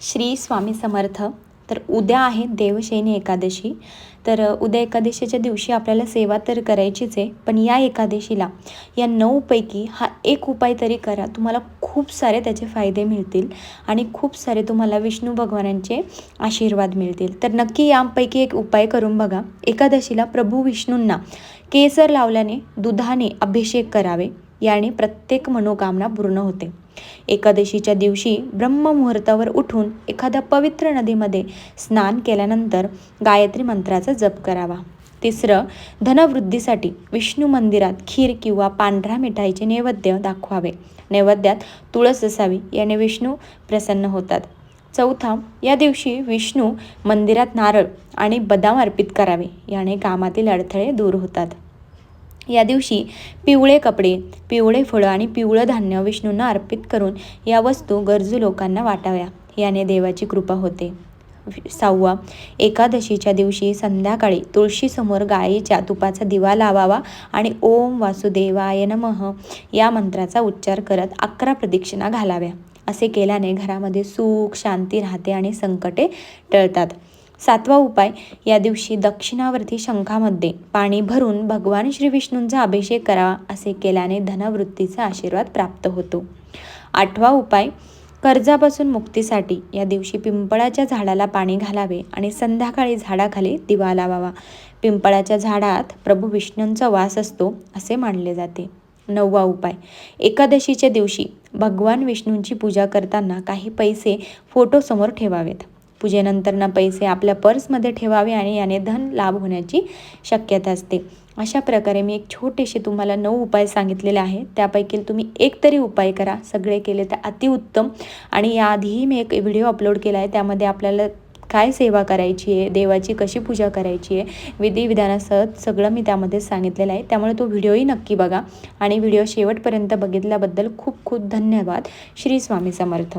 श्री स्वामी समर्थ. तर उद्या आहे देवशयनी एकादशी. तर उद्या एकादशीच्या दिवशी आपल्याला सेवा तर करायचीच आहे पण या एकादशीला या नऊपैकी हा एक उपाय तरी करा. तुम्हाला खूप सारे त्याचे फायदे मिळतील आणि खूप सारे तुम्हाला विष्णू भगवानांचे आशीर्वाद मिळतील. तर नक्की यापैकी एक उपाय करून बघा. एकादशीला प्रभू विष्णूंना केसर लावल्याने दुधाने अभिषेक करावे. याने प्रत्येक मनोकामना पूर्ण होते. एकादशीच्या दिवशी ब्रह्ममुहूर्तावर उठून एखाद्या पवित्र नदीमध्ये स्नान केल्यानंतर गायत्री मंत्राचा जप करावा. तिसरं धनवृद्धीसाठी विष्णू मंदिरात खीर किंवा पांढऱ्या मिठाईचे नैवेद्य दाखवावे. नैवेद्यात तुळस असावी याने विष्णू प्रसन्न होतात. चौथा या दिवशी विष्णू मंदिरात नारळ आणि बदाम अर्पित करावे याने कामातील अडथळे दूर होतात. या दिवशी पिवळे कपडे पिवळे फळं आणि पिवळं धान्य विष्णूंना अर्पित करून या वस्तू गरजू लोकांना वाटाव्या. याने देवाची कृपा होते. सहावा एकादशीच्या दिवशी संध्याकाळी तुळशीसमोर गायीच्या तुपाचा दिवा लावावा आणि ओम वासुदेवाय नमः या मंत्राचा उच्चार करत अकरा प्रदक्षिणा घालाव्या. असे केल्याने घरामध्ये सुख शांती राहते आणि संकटे टळतात. सातवा उपाय या दिवशी दक्षिणावर्ती शंखामध्ये पाणी भरून भगवान श्री विष्णूंचा अभिषेक करावा असे केल्याने धनवृत्तीचा आशीर्वाद प्राप्त होतो. आठवा उपाय कर्जापासून मुक्तीसाठी या दिवशी पिंपळाच्या झाडाला पाणी घालावे आणि संध्याकाळी झाडाखाली दिवा लावावा. पिंपळाच्या झाडात प्रभू विष्णूंचा वास असतो असे मानले जाते. नववा उपाय एकादशीच्या दिवशी भगवान विष्णूंची पूजा करताना काही पैसे फोटोसमोर ठेवावेत. पूजेनंतर ना पैसे आपल्या पर्समध्ये ठेवावे आणि याने धन लाभ होण्याची शक्यता असते. अशा प्रकारे मी एक छोटेसे तुम्हाला नऊ उपाय सांगितलेले आहे त्यापैकी तुम्ही एक तरी उपाय करा. सगळे केले तर अतिउत्तम आणि याआधीही मी एक व्हिडिओ अपलोड केला आहे. त्यामध्ये आपल्याला काय सेवा करायची आहे? देवाची कशी पूजा करायची आहे? विधिविधानासह सगळं मी त्यामध्ये सांगितलेलं आहे. त्यामुळे तो व्हिडिओही नक्की बघा. आणि व्हिडिओ शेवटपर्यंत बघितल्याबद्दल खूप खूप धन्यवाद. श्री स्वामी समर्थ.